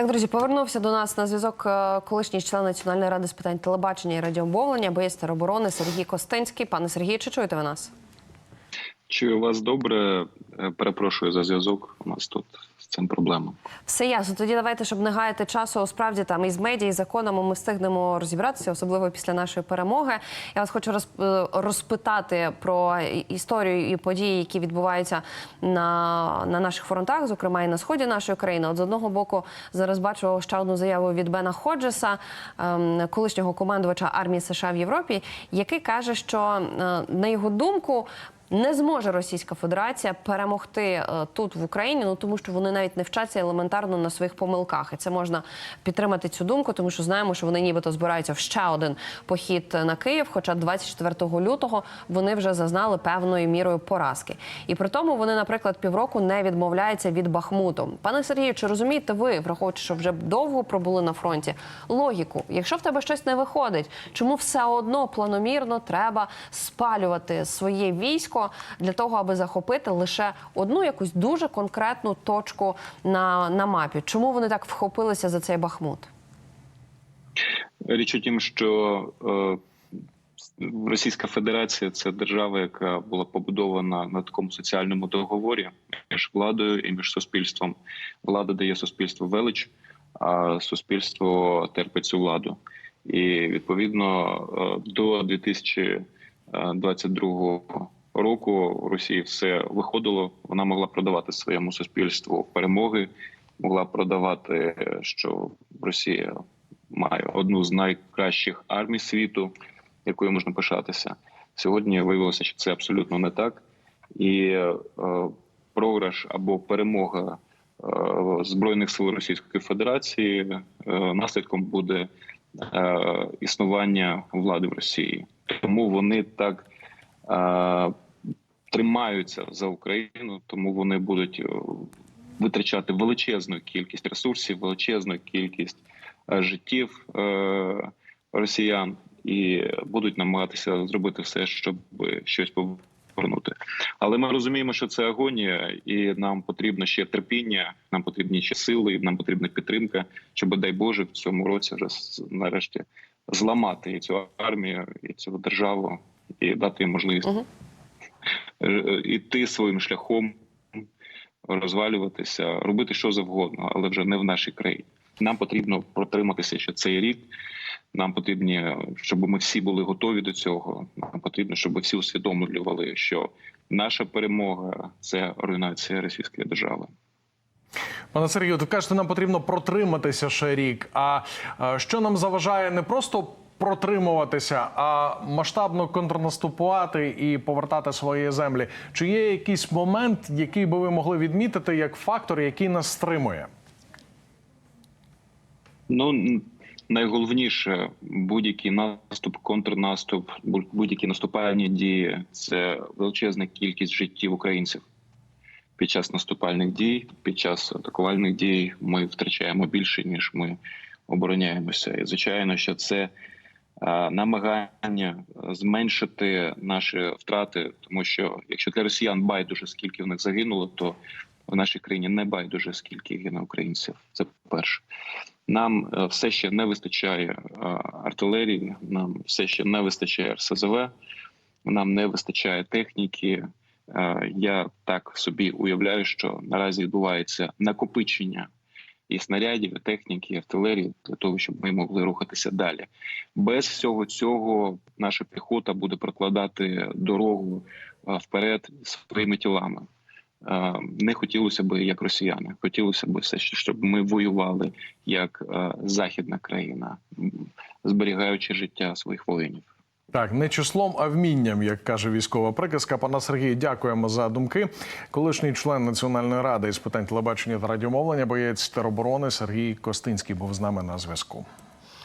Так, друзі, повернувся до нас на зв'язок е, колишній член Національної ради з питань телебачення і радіомовлення, боєць тероборони Сергій Костинський. Пане Сергію, чи чуєте ви нас? Чую вас добре. Е, Перепрошую за зв'язок. У нас тут цим проблема. Все ясно. Тоді давайте, щоб не гаяти часу, справді там із медіа, і законами ми встигнемо розібратися, особливо після нашої перемоги. Я вас хочу е, розпитати про історію і події, які відбуваються на, на наших фронтах, зокрема і на сході нашої країни. От з одного боку, зараз бачу ще одну заяву від Бена Ходжеса, ем, колишнього командувача армії США в Європі, який каже, що е, на його думку. Не зможе Російська Федерація перемогти е, тут в Україні, ну тому що вони навіть не вчаться елементарно на своїх помилках, і це можна підтримати цю думку, тому що знаємо, що вони нібито збираються в ще один похід на Київ. Хоча 24 лютого вони вже зазнали певною мірою поразки. І при тому вони, наприклад, півроку не відмовляються від Бахмуту. Пане Сергію, чи розумієте ви, враховуючи, що вже довго пробули на фронті, логіку? Якщо в тебе щось не виходить, чому все одно планомірно треба спалювати своє військо для того, аби захопити лише одну якусь дуже конкретну точку на, на мапі? Чому вони так вхопилися за цей Бахмут? Річ у тім, що е, Російська Федерація це держава, яка була побудована на такому соціальному договорі між владою і між суспільством. Влада дає суспільству велич, а суспільство терпить цю владу. І відповідно е, до 2022 року в Росії все виходило. Вона могла продавати своєму суспільству перемоги, могла продавати, що Росія має одну з найкращих армій світу, якою можна пишатися. Сьогодні виявилося, що це абсолютно не так, і е, програш або перемога е, збройних сил Російської Федерації е, наслідком буде е, існування влади в Росії. Тому вони так е, тримаються за Україну, тому вони будуть е, витрачати величезну кількість ресурсів, величезну кількість е, життів е, росіян і будуть намагатися зробити все, щоб щось повернути. Але ми розуміємо, що це агонія, і нам потрібно ще терпіння, нам потрібні ще сили, нам потрібна підтримка, щоб дай Боже в цьому році вже нарешті зламати і цю армію, і цю державу, і дати їм можливість іти своїм шляхом, розвалюватися, робити що завгодно, але вже не в нашій країні. Нам потрібно протриматися ще цей рік. Нам потрібні, щоб ми всі були готові до цього. Нам потрібно, щоб всі усвідомлювали, що наша перемога це руйнація російської держави. Пане Сергію, тут кажете, нам потрібно протриматися ще рік. А е, що нам заважає не просто протримуватися, а масштабно контрнаступувати і повертати свої землі? Чи є якийсь момент, який би ви могли відмітити як фактор, який нас стримує? Ну найголовніше будь-який наступ, контрнаступ, будь- будь-які наступальні дії це величезна кількість життів українців. Під час наступальних дій, під час атакувальних дій ми втрачаємо більше ніж ми обороняємося. І звичайно, що це намагання зменшити наші втрати, тому що якщо для росіян байдуже скільки в них загинуло, то в нашій країні не байдуже скільки гине українців. Це перше. Нам е, все ще не вистачає е, артилерії, нам все ще не вистачає РСЗВ, нам не вистачає техніки. Е, Я так собі уявляю, що наразі відбувається накопичення і снарядів, і техніки, і артилерії для того, щоб ми могли рухатися далі. Без всього цього наша піхота буде прокладати дорогу е, вперед своїми тілами. Е, Не хотілося б як росіяни, хотілося б все щоб ми воювали як е, західна країна, зберігаючи життя своїх воїнів. Так, не числом, а вмінням, як каже військова приказка. Пана Сергію, дякуємо за думки. Колишній член Національної ради із питань телебачення та радіомовлення, боєць тероборони Сергій Костинський був з нами на зв'язку.